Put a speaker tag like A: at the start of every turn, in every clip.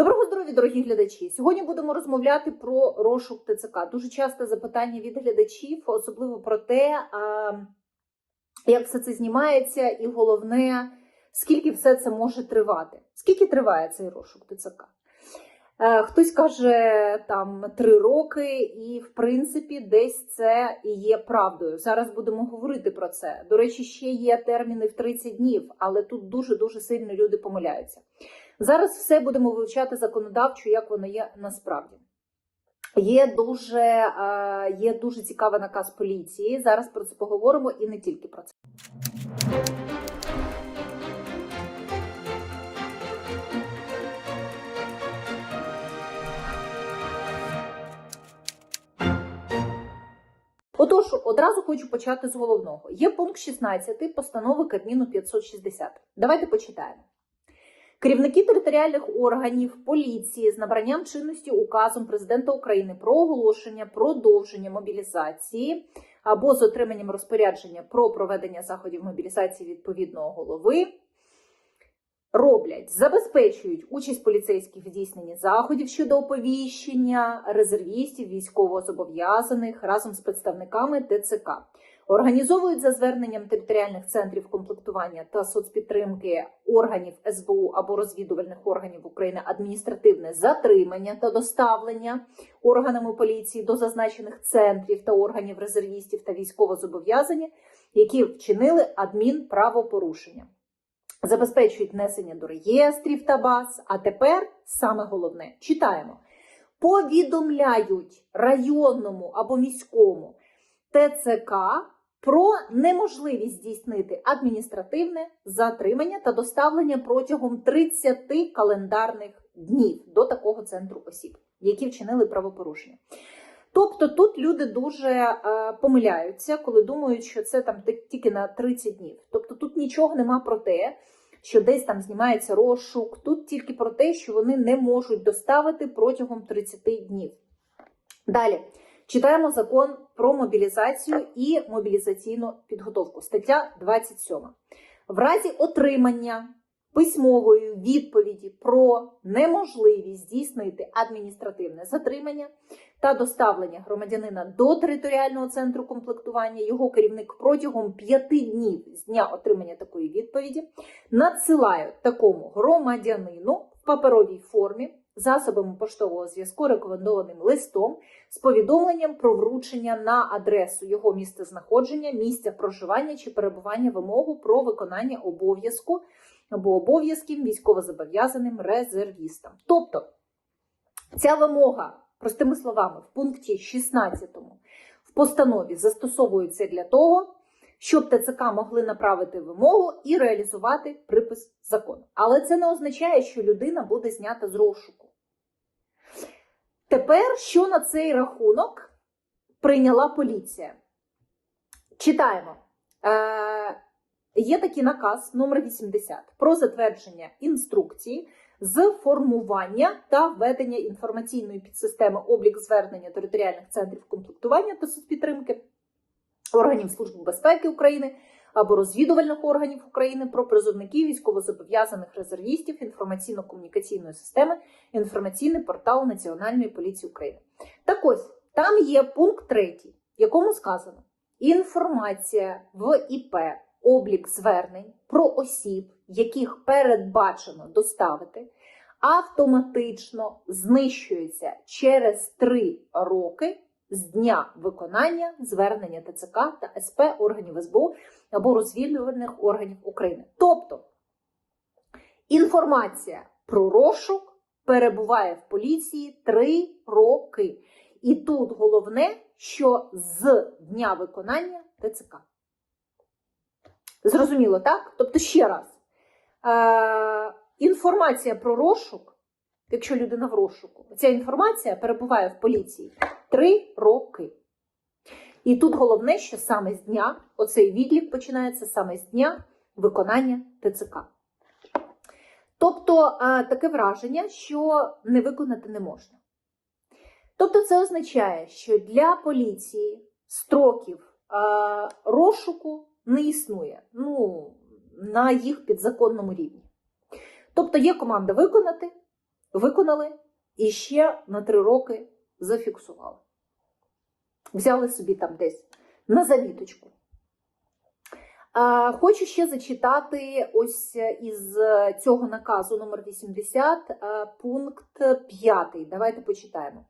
A: Доброго здоров'я, дорогі глядачі! Сьогодні будемо розмовляти про розшук ТЦК. Дуже часто запитання від глядачів, особливо про те, як все це знімається, і головне, скільки все це може тривати. Скільки триває цей розшук ТЦК? Е, Хтось каже там три роки, і в принципі десь це і є правдою. Зараз будемо говорити про це. До речі, ще є терміни в 30 днів, але тут дуже дуже сильно люди помиляються. Зараз все будемо вивчати законодавчо, як воно є насправді. Є дуже, є дуже цікавий наказ поліції. Зараз про це поговоримо і не тільки про це. Отож, одразу хочу почати з головного. Є пункт 16 постанови Кабміну 560. Давайте почитаємо. Керівники територіальних органів поліції з набранням чинності указом президента України про оголошення продовження мобілізації або з отриманням розпорядження про проведення заходів мобілізації відповідного голови роблять, забезпечують участь поліцейських в здійсненні заходів щодо оповіщення резервістів, військовозобов'язаних разом з представниками ТЦК. Організовують за зверненням територіальних центрів комплектування та соцпідтримки органів СБУ або розвідувальних органів України адміністративне затримання та доставлення органами поліції до зазначених центрів та органів резервістів та військовозобов'язані, які вчинили адмінправопорушення. Забезпечують внесення до реєстрів та баз. А тепер саме головне читаємо: повідомляють районному або міському ТЦК про неможливість здійснити адміністративне затримання та доставлення протягом 30 календарних днів до такого центру осіб, які вчинили правопорушення. Тобто тут люди дуже е, помиляються, коли думають, що це там тільки на 30 днів. Тобто тут нічого нема про те, що десь там знімається розшук. Тут тільки про те, що вони не можуть доставити протягом 30 днів. Далі читаємо закон про мобілізацію і мобілізаційну підготовку. Стаття 27. В разі отримання письмової відповіді про неможливість здійснити адміністративне затримання та доставлення громадянина до територіального центру комплектування, його керівник протягом п'яти днів з дня отримання такої відповіді надсилає такому громадянину в паперовій формі засобами поштового зв'язку рекомендованим листом з повідомленням про вручення на адресу його місцезнаходження, місця проживання чи перебування вимогу про виконання обов'язку або обов'язків військовозобов'язаним резервістам. Тобто ця вимога, простими словами, в пункті 16 в постанові застосовується для того, щоб ТЦК могли направити вимогу і реалізувати припис закону. Але це не означає, що людина буде знята з розшуку. Тепер, що на цей рахунок прийняла поліція? Читаємо. Е, є такий наказ номер 80 про затвердження інструкції з формування та введення інформаційної підсистеми облік звернення територіальних центрів комплектування та соцпідтримки органів Служби безпеки України або розвідувальних органів України про призовників військовозобов'язаних резервістів інформаційно-комунікаційної системи інформаційний портал Національної поліції України. Так ось там є пункт третій, якому сказано: інформація в ІП, облік звернень про осіб, яких передбачено доставити, автоматично знищується через три роки з дня виконання звернення ТЦК та СП органів СБУ або розвідувальних органів України. Тобто інформація про розшук перебуває в поліції три роки. І тут головне, що з дня виконання ТЦК. Зрозуміло, так? Тобто, ще раз, е- інформація про розшук, якщо людина в розшуку, ця інформація перебуває в поліції три роки. І тут головне, що саме з дня, оцей відлік починається саме з дня виконання ТЦК. Тобто е, таке враження, що не виконати не можна. Тобто, це означає, що для поліції строків е, розшуку не існує ну, на їх підзаконному рівні. Тобто є команда виконати, виконали і ще на три роки зафіксували. Взяли собі там десь на завіточку. Хочу ще зачитати ось із цього наказу номер 80 пункт 5. Давайте почитаємо.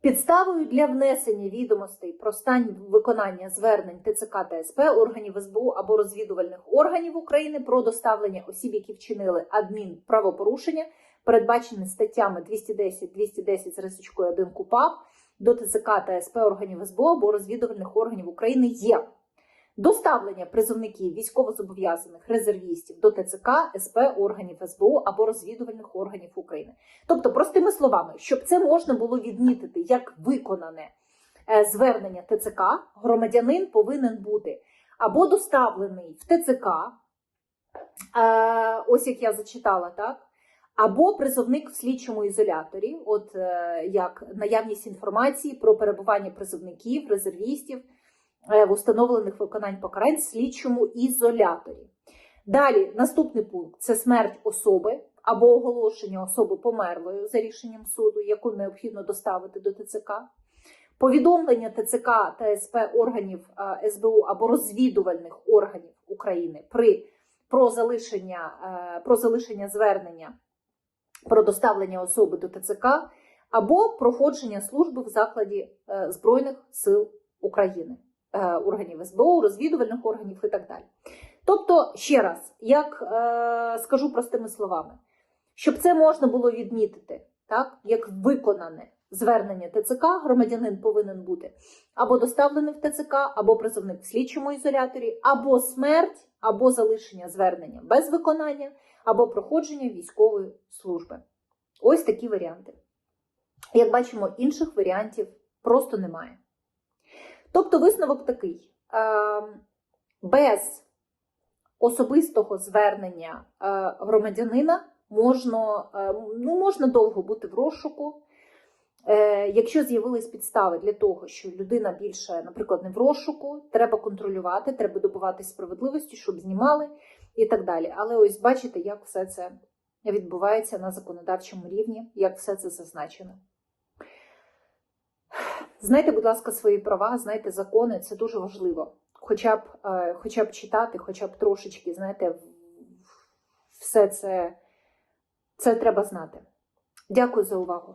A: Підставою для внесення відомостей про стан виконання звернень ТЦК та СП органів СБУ або розвідувальних органів України про доставлення осіб, які вчинили адмінправопорушення, передбачені статтями 210, 210 з рисочкою 1 КУПАП до ТЦК та СП органів СБУ або розвідувальних органів України є доставлення призовників військовозобов'язаних резервістів до ТЦК, СП органів СБУ або розвідувальних органів України. Тобто, простими словами, щоб це можна було відмітити як виконане е, звернення ТЦК, громадянин повинен бути або доставлений в ТЦК, е, ось як я зачитала, так. Або призовник в слідчому ізоляторі, от е, як наявність інформації про перебування призовників, резервістів е, в установлених виконань покарань в слідчому ізоляторі. Далі наступний пункт це смерть особи або оголошення особи померлою за рішенням суду, яку необхідно доставити до ТЦК. Повідомлення ТЦК та СП органів е, СБУ або розвідувальних органів України при про залишення, про залишення звернення про доставлення особи до ТЦК або проходження служби в закладі е, Збройних сил України, е, органів СБУ, розвідувальних органів і так далі. Тобто, ще раз, як е, скажу простими словами, щоб це можна було відмітити, так, як виконане звернення ТЦК, громадянин повинен бути або доставлений в ТЦК, або призовник в слідчому ізоляторі, або смерть, або залишення звернення без виконання, або проходження військової служби. Ось такі варіанти. Як бачимо, інших варіантів просто немає. Тобто, висновок такий: Ем, без особистого звернення е, громадянина можна, е, ну, можна довго бути в розшуку. Е, Якщо з'явились підстави для того, що людина більше, наприклад, не в розшуку, треба контролювати, треба добуватися справедливості, щоб знімали і так далі. Але ось бачите, як все це відбувається на законодавчому рівні, як все це зазначено. Знайте, будь ласка, свої права, знайте закони, це дуже важливо. Хоча б, е, хоча б читати, хоча б трошечки, знаєте, все це, це треба знати. Дякую за увагу.